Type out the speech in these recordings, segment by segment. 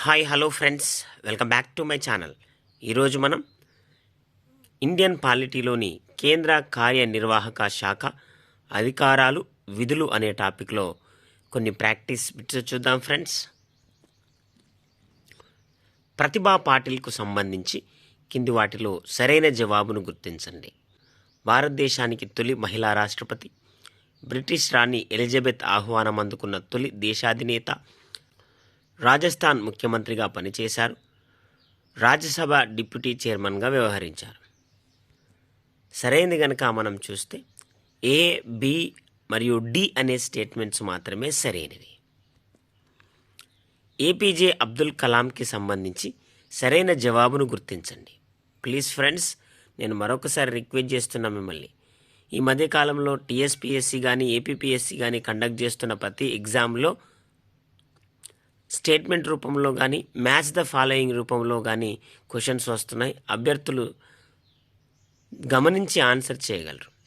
Hi hello friends welcome back to my channel ఈరోజు మనం Indian పాలిటీలోని కేంద్ర కార్యనిర్వాహక శాఖ అధికారాలు విధులు అనే టాపిక్లో కొన్ని ప్రాక్టీస్ బిట్స్ చూద్దాం ఫ్రెండ్స్ ప్రతిభా పాటిల్కు సంబంధించి కింది వాటిలో సరైన జవాబును గుర్తించండి. భారతదేశానికి తొలి మహిళా రాష్ట్రపతి బ్రిటిష్ రాణి ఎలిజబెత్ ఆహ్వానం అందుకున్న తొలి దేశాధినేత రాజస్థాన్ ముఖ్యమంత్రిగా పనిచేశారు. రాజ్యసభ డిప్యూటీ చైర్మన్గా వ్యవహరించారు. సరైనది కనుక మనం చూస్తే ఏ బి మరియు డి అనే స్టేట్మెంట్స్ మాత్రమే సరైనవి. ఏపీజే అబ్దుల్ కలాంకి సంబంధించి సరైన జవాబును గుర్తించండి. ప్లీజ్ ఫ్రెండ్స్ నేను మరొకసారి రిక్వెస్ట్ చేస్తున్నా మిమ్మల్ని. ఈ మధ్యకాలంలో టీఎస్పిఎస్సి కానీ ఏపీపీఎస్సి కానీ కండక్ట్ చేస్తున్న ప్రతి ఎగ్జామ్లో స్టేట్మెంట్ రూపంలో కానీ మ్యాచ్ ద ఫాలోయింగ్ రూపంలో కానీ క్వశ్చన్స్ వస్తున్నాయి. అభ్యర్థులు గమనించి ఆన్సర్ చేయగలరు.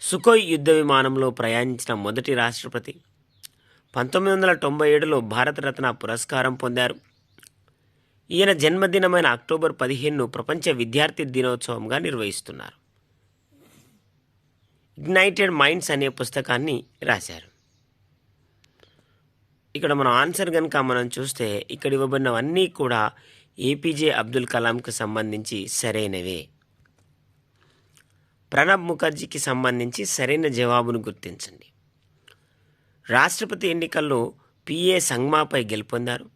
సుఖోయ్ యుద్ధ విమానంలో ప్రయాణించిన మొదటి రాష్ట్రపతి. పంతొమ్మిది వందల తొంభై ఏడులో భారతరత్న పురస్కారం పొందారు. ఈయన జన్మదినమైన అక్టోబర్ పదిహేనును ప్రపంచ విద్యార్థి దినోత్సవంగా నిర్వహిస్తున్నారు. ఇగ్నైటెడ్ మైండ్స్ అనే పుస్తకాన్ని రాశారు. ఇక్కడ మనం ఆన్సర్ కనుక మనం చూస్తే ఇక్కడ ఇవ్వబడినవన్నీ కూడా ఏపీజే అబ్దుల్ కలాంకి సంబంధించి సరైనవే. ప్రణబ్ ముఖర్జీకి సంబంధించి సరైన జవాబును గుర్తించండి. రాష్ట్రపతి ఎన్నికల్లో పిఏ సంగ్మాపై గెలుపొందారు.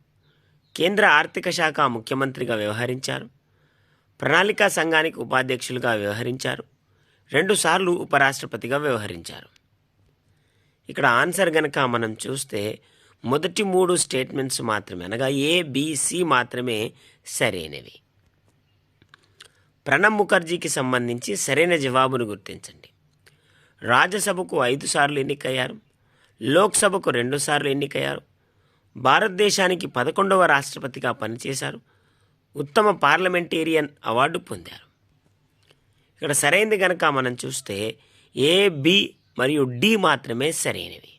కేంద్ర ఆర్థిక శాఖ ముఖ్యమంత్రిగా వ్యవహరించారు. ప్రణాళికా సంఘానికి ఉపాధ్యక్షులుగా వ్యవహరించారు. రెండుసార్లు ఉపరాష్ట్రపతిగా వ్యవహరించారు. ఇక్కడ ఆన్సర్ గనక మనం చూస్తే మొదటి మూడు స్టేట్మెంట్స్ మాత్రమే అనగా ఏబిసి మాత్రమే సరైనవి. ప్రణబ్ ముఖర్జీకి సంబంధించి సరైన జవాబును గుర్తించండి. రాజ్యసభకు ఐదు సార్లు ఎన్నికయ్యారు లోక్సభకు రెండుసార్లు ఎన్నికయ్యారు భారతదేశానికి పదకొండవ రాష్ట్రపతిగా పనిచేశారు ఉత్తమ పార్లమెంటేరియన్ అవార్డు పొందారు. ఇక్కడ సరైనది కనుక మనం చూస్తే ఏ బి మరియు డి మాత్రమే సరైనవి.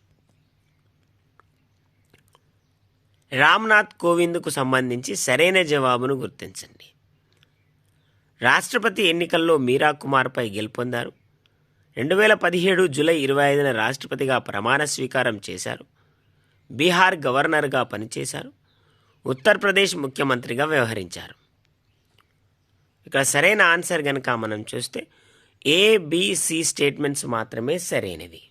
రామ్నాథ్ కోవింద్కు సంబంధించి సరైన జవాబును గుర్తించండి. రాష్ట్రపతి ఎన్నికల్లో మీరా కుమార్పై గెలుపొందారు. రెండు వేల పదిహేడు జూలై ఇరవై ఐదున రాష్ట్రపతిగా ప్రమాణ స్వీకారం చేశారు. బీహార్ గవర్నర్గా పనిచేశారు. ఉత్తరప్రదేశ్ ముఖ్యమంత్రిగా వ్యవహరించారు. ఇక్కడ సరైన ఆన్సర్ కనుక మనం చూస్తే ఏబిసి స్టేట్మెంట్స్ మాత్రమే సరైనవి.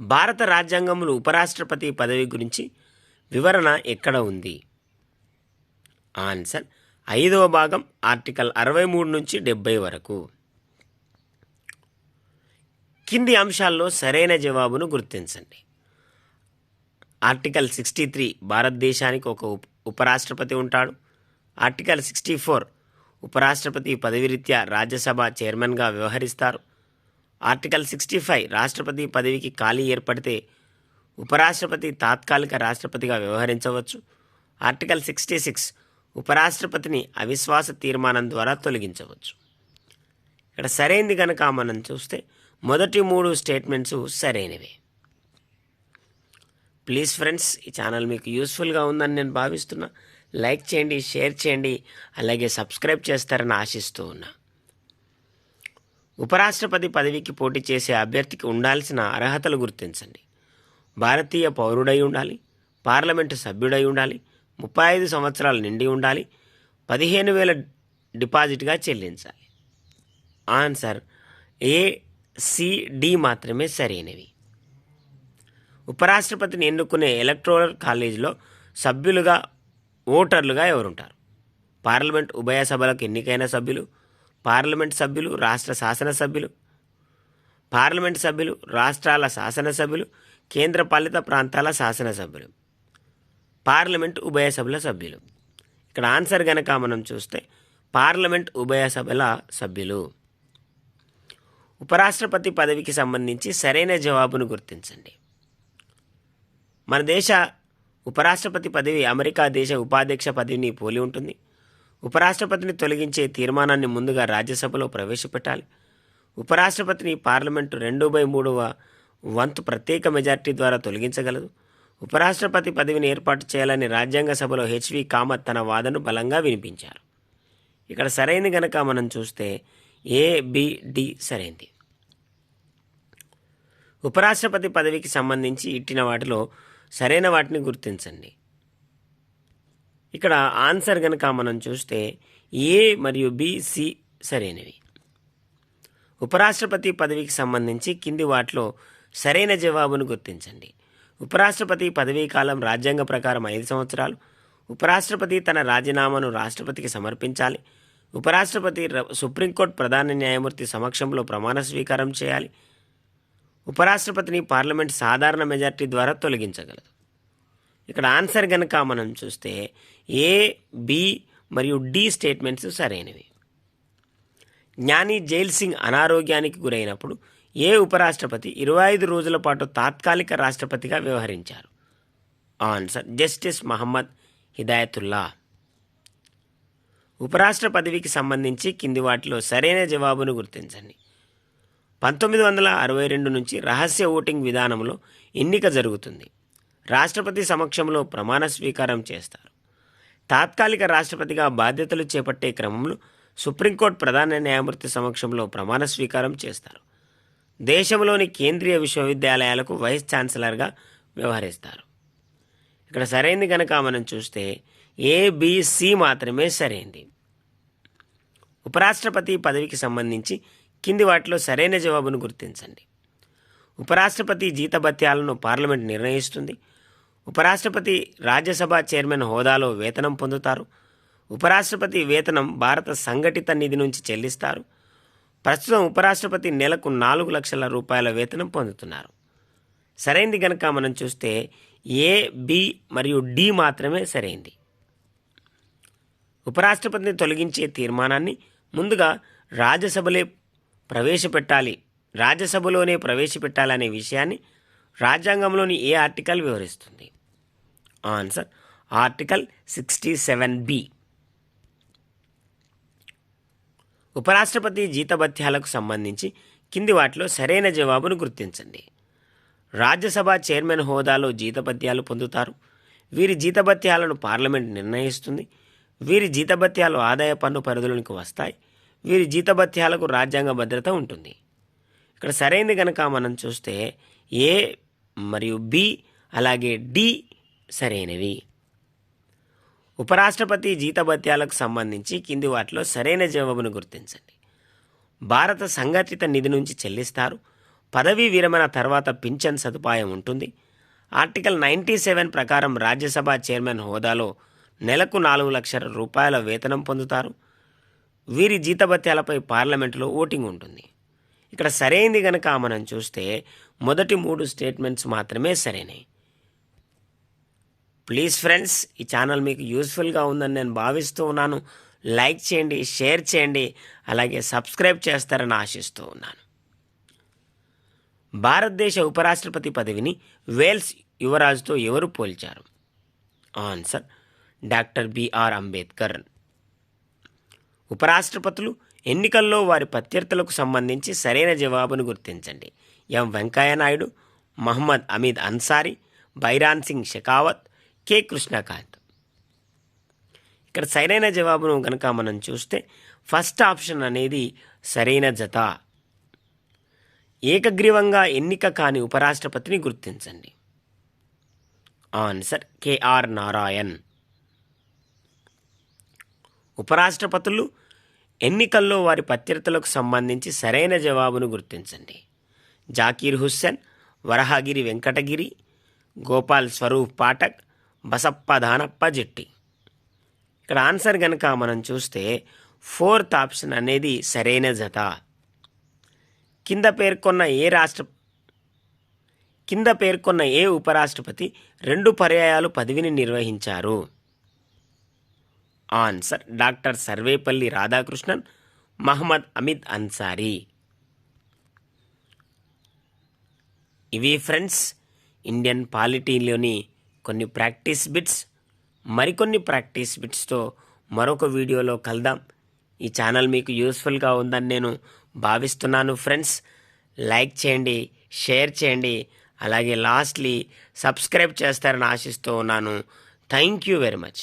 భారత రాజ్యాంగంలో ఉపరాష్ట్రపతి పదవి గురించి వివరణ ఎక్కడ ఉంది? ఆన్సర్ ఐదవ భాగం ఆర్టికల్ అరవై మూడు నుంచి డెబ్బై వరకు. కింది అంశాల్లో సరైన జవాబును గుర్తించండి. ఆర్టికల్ సిక్స్టీ త్రీ భారతదేశానికి ఒక ఉప ఉపరాష్ట్రపతి ఉంటాడు. ఆర్టికల్ సిక్స్టీ ఫోర్ ఉపరాష్ట్రపతి పదవిరీత్యా రాజ్యసభ చైర్మన్గా వ్యవహరిస్తారు. ఆర్టికల్ సిక్స్టీ ఫైవ్ రాష్ట్రపతి పదవికి ఖాళీ ఏర్పడితే ఉపరాష్ట్రపతి తాత్కాలిక రాష్ట్రపతిగా వ్యవహరించవచ్చు. ఆర్టికల్ సిక్స్టీ సిక్స్ ఉపరాష్ట్రపతిని అవిశ్వాస తీర్మానం ద్వారా తొలగించవచ్చు. ఇక్కడ సరైనది కనుక మనం చూస్తే మొదటి మూడు స్టేట్మెంట్స్ సరైనవే. ప్లీజ్ ఫ్రెండ్స్ ఈ ఛానల్ మీకు యూస్ఫుల్గా ఉందని నేను భావిస్తున్నా. లైక్ చేయండి షేర్ చేయండి అలాగే సబ్స్క్రైబ్ చేస్తారని ఆశిస్తూ ఉన్నా. ఉపరాష్ట్రపతి పదవికి పోటీ చేసే అభ్యర్థికి ఉండాల్సిన అర్హతలు గుర్తించండి. భారతీయ పౌరుడై ఉండాలి పార్లమెంటు సభ్యుడై ఉండాలి ముప్పై ఐదు సంవత్సరాలు నిండి ఉండాలి పదిహేను వేల డిపాజిట్గా చెల్లించాలి. ఆన్సర్ ఏ సిడి మాత్రమే సరైనవి. ఉపరాష్ట్రపతిని ఎన్నుకునే ఎలక్ట్రోరల్ కాలేజీలో సభ్యులుగా ఓటర్లుగా ఎవరుంటారు? పార్లమెంట్ ఉభయ సభలకు ఎన్నికైన సభ్యులు పార్లమెంట్ సభ్యులు రాష్ట్ర శాసనసభ్యులు పార్లమెంట్ సభ్యులు రాష్ట్రాల శాసనసభ్యులు కేంద్ర పాలిత ప్రాంతాల శాసనసభ్యులు పార్లమెంట్ ఉభయ సభల సభ్యులు. ఇక్కడ ఆన్సర్ గనక మనం చూస్తే పార్లమెంట్ ఉభయ సభల సభ్యులు. ఉపరాష్ట్రపతి పదవికి సంబంధించి సరైన జవాబును గుర్తించండి. మన దేశ ఉపరాష్ట్రపతి పదవి అమెరికా దేశ ఉపాధ్యక్ష పదవిని పోలి ఉంటుంది. ఉపరాష్ట్రపతిని తొలగించే తీర్మానాన్ని ముందుగా రాజ్యసభలో ప్రవేశపెట్టాలి. ఉపరాష్ట్రపతిని పార్లమెంటు రెండు బై మూడవ వంతు ప్రత్యేక మెజార్టీ ద్వారా తొలగించగలదు. ఉపరాష్ట్రపతి పదవిని ఏర్పాటు చేయాలని రాజ్యాంగ సభలో హెచ్వి కామత్ తన వాదనను బలంగా వినిపించారు. ఇక్కడ సరైనది గనక మనం చూస్తే ఏబిడి సరైంది. ఉపరాష్ట్రపతి పదవికి సంబంధించి ఇట్టిన వాటిలో సరైన వాటిని గుర్తించండి. ఇక్కడ ఆన్సర్ కనుక మనం చూస్తే ఏ మరియు బి సి సరైనవి. ఉపరాష్ట్రపతి పదవికి సంబంధించి కింది వాటిలో సరైన జవాబును గుర్తించండి. ఉపరాష్ట్రపతి పదవీ కాలం రాజ్యాంగ ప్రకారం ఐదు సంవత్సరాలు. ఉపరాష్ట్రపతి తన రాజీనామాను రాష్ట్రపతికి సమర్పించాలి. ఉపరాష్ట్రపతి ర- సుప్రీంకోర్టు ప్రధాన న్యాయమూర్తి సమక్షంలో ప్రమాణ స్వీకారం చేయాలి. ఉపరాష్ట్రపతిని పార్లమెంట్ సాధారణ మెజార్టీ ద్వారా తొలగించగలదు. ఇక్కడ ఆన్సర్ గనక మనం చూస్తే ఏ బి మరియు డి స్టేట్మెంట్స్ సరైనవి. జ్ఞాని జైల్ సింగ్ అనారోగ్యానికి గురైనప్పుడు ఏ ఉపరాష్ట్రపతి ఇరవై ఐదు రోజుల పాటు తాత్కాలిక రాష్ట్రపతిగా వ్యవహరించారు? Answer justice Mohammad Hidayatullah. ఉపరాష్ట్ర పదవికి సంబంధించి కింది వాటిలో సరైన జవాబును గుర్తించండి. పంతొమ్మిది వందల అరవై రెండు నుంచి రహస్య ఓటింగ్ విధానంలో ఎన్నిక జరుగుతుంది. రాష్ట్రపతి సమక్షంలో ప్రమాణ స్వీకారం చేస్తారు. తాత్కాలిక రాష్ట్రపతిగా బాధ్యతలు చేపట్టే క్రమంలో సుప్రీంకోర్టు ప్రధాన న్యాయమూర్తి సమక్షంలో ప్రమాణ స్వీకారం చేస్తారు. దేశంలోని కేంద్రీయ విశ్వవిద్యాలయాలకు వైస్ ఛాన్సలర్గా వ్యవహరిస్తారు. ఇక్కడ సరైంది కనుక మనం చూస్తే ఏబిసి మాత్రమే సరైంది. ఉపరాష్ట్రపతి పదవికి సంబంధించి కింది వాటిలో సరైన జవాబును గుర్తించండి. ఉపరాష్ట్రపతి జీతభత్యాలను పార్లమెంట్ నిర్ణయిస్తుంది. ఉపరాష్ట్రపతి రాజ్యసభ చైర్మన్ హోదాలో వేతనం పొందుతారు. ఉపరాష్ట్రపతి వేతనం భారత సంఘటిత నిధి నుంచి చెల్లిస్తారు. ప్రస్తుతం ఉపరాష్ట్రపతి నెలకు నాలుగు లక్షల రూపాయల వేతనం పొందుతున్నారు. సరైంది కనుక మనం చూస్తే ఏ బి మరియు డి మాత్రమే సరైంది. ఉపరాష్ట్రపతిని తొలగించే తీర్మానాన్ని ముందుగా రాజ్యసభలే ప్రవేశపెట్టాలి. రాజ్యసభలోనే ప్రవేశపెట్టాలనే విషయాన్ని రాజ్యాంగంలోని ఏ ఆర్టికల్ వివరిస్తుంది? Answer article sixty seven B ఉపరాష్ట్రపతి జీతభత్యాలకు సంబంధించి కింది వాటిలో సరైన జవాబును గుర్తించండి. రాజ్యసభ చైర్మన్ హోదాలో జీతభత్యాలు పొందుతారు. వీరి జీతభత్యాలను పార్లమెంట్ నిర్ణయిస్తుంది. వీరి జీతభత్యాలు ఆదాయ పన్ను పరిధులకు వస్తాయి. వీరి జీతభత్యాలకు రాజ్యాంగ భద్రత ఉంటుంది. ఇక్కడ సరైనది కనుక మనం చూస్తే ఏ మరియు బి అలాగే డి సరైనవి. ఉపరాష్ట్రపతి జీతభత్యాలకు సంబంధించి కింది వాటిలో సరైన జవాబును గుర్తించండి. భారత సంఘటిత నిధి నుంచి చెల్లిస్తారు. పదవీ విరమణ తర్వాత పింఛన్ సదుపాయం ఉంటుంది. ఆర్టికల్ నైంటీ సెవెన్ ప్రకారం రాజ్యసభ చైర్మన్ హోదాలో నెలకు నాలుగు లక్షల రూపాయల వేతనం పొందుతారు. వీరి జీతభత్యాలపై పార్లమెంటులో ఓటింగ్ ఉంటుంది. ఇక్కడ సరైనది కనుక మనం చూస్తే మొదటి మూడు స్టేట్మెంట్స్ మాత్రమే సరైనవి. ప్లీజ్ ఫ్రెండ్స్ ఈ ఛానల్ మీకు యూస్ఫుల్గా ఉందని నేను భావిస్తూ ఉన్నాను. లైక్ చేయండి షేర్ చేయండి అలాగే సబ్స్క్రైబ్ చేస్తారని ఆశిస్తూ ఉన్నాను. భారతదేశ ఉపరాష్ట్రపతి పదవిని వేల్స్ యువరాజుతో ఎవరు పోల్చారు? Answer doctor B R Ambedkar. ఉపరాష్ట్రపతులు ఎన్నికల్లో వారి ప్రత్యర్థులకు సంబంధించి సరైన జవాబును గుర్తించండి. ఎం. వెంకయ్యనాయుడు మహమ్మద్ అమీద్ అన్సారీ బైరాన్ సింగ్ షెకావత్ కె కృష్ణకాంత్ ఇక్కడ సరైన జవాబును కనుక మనం చూస్తే ఫస్ట్ ఆప్షన్ అనేది సరైన జత. ఏకగ్రీవంగా ఎన్నిక కాని ఉపరాష్ట్రపతిని గుర్తించండి. Answer KR Narayan. ఉపరాష్ట్రపతులు ఎన్నికల్లో వారి ప్రత్యర్థులకు సంబంధించి సరైన జవాబును గుర్తించండి. జాకీర్ హుస్సేన్ వరహగిరి వెంకటగిరి గోపాల్ స్వరూప్ పాఠక్ బసప్ప దానప్ప జెట్టి ఇక్కడ ఆన్సర్ కనుక మనం చూస్తే ఫోర్త్ ఆప్షన్ అనేది సరైన జత. కింద పేర్కొన్న ఏ రాష్ట్ర కింద పేర్కొన్న ఏ ఉపరాష్ట్రపతి రెండు పర్యాయాలు పదవిని నిర్వహించారు? Answer doctor Sarvepalli Radhakrishnan Mohammad Hamid Ansari. ఇవి ఫ్రెండ్స్ ఇండియన్ పాలిటీలోని కొన్ని ప్రాక్టీస్ బిట్స్ మరికొన్ని ప్రాక్టీస్ బిట్స్తో మరొక వీడియోలో కలుద్దాం. ఈ ఛానల్ మీకు యూస్ఫుల్గా ఉందని నేను భావిస్తున్నాను ఫ్రెండ్స్. లైక్ చేయండి షేర్ చేయండి అలాగే లాస్ట్లీ సబ్స్క్రైబ్ చేస్తారని ఆశిస్తూ ఉన్నాను. Thank you very much.